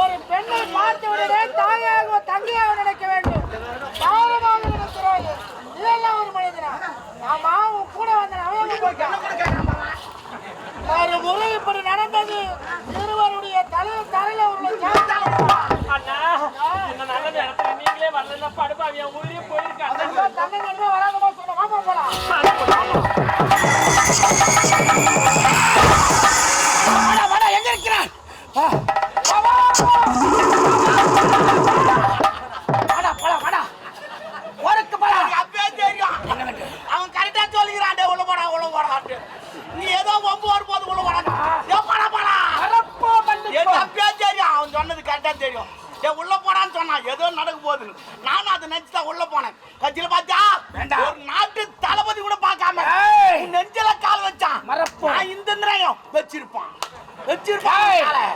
ஒரு பெண்ணை பார்த்த உடனே தாயாக தங்கையாக நினைக்க வேண்டும். தாரமாக நினைக்கிறாய் இதெல்லாம் ஒரு மனிதனா? ஆமா உன் கூட வந்த அவன் ஒரு முறை இப்படி நடந்தது இருவருடைய தலை தலையில உள்ள ஜாதகம். அண்ணா இந்த நல்ல நேரத்துல நீங்களே வரல படுப்பாவி என் உயிரே போயிருக்காங்க தங்கை வராதமா சொன்ன வாமா போலாம். நீ ஏதோ ஒம்பு வரும்போது உள்ள போடா தெரியும் அவன் சொன்னது கரெக்டா தெரியும் உள்ள போடான்னு சொன்னான் ஏதோ நடக்க போகுதுன்னு நானும் அதை நினைச்சுதான் உள்ள போனேன் கட்சியில பார்த்தா. ஒரு நாட்டு தளபதி கூட பார்க்காம நெஞ்சில கால் வச்சான். இந்த நிலையம் வச்சிருப்பான். வச்சிருப்பான் ஏய். காலை.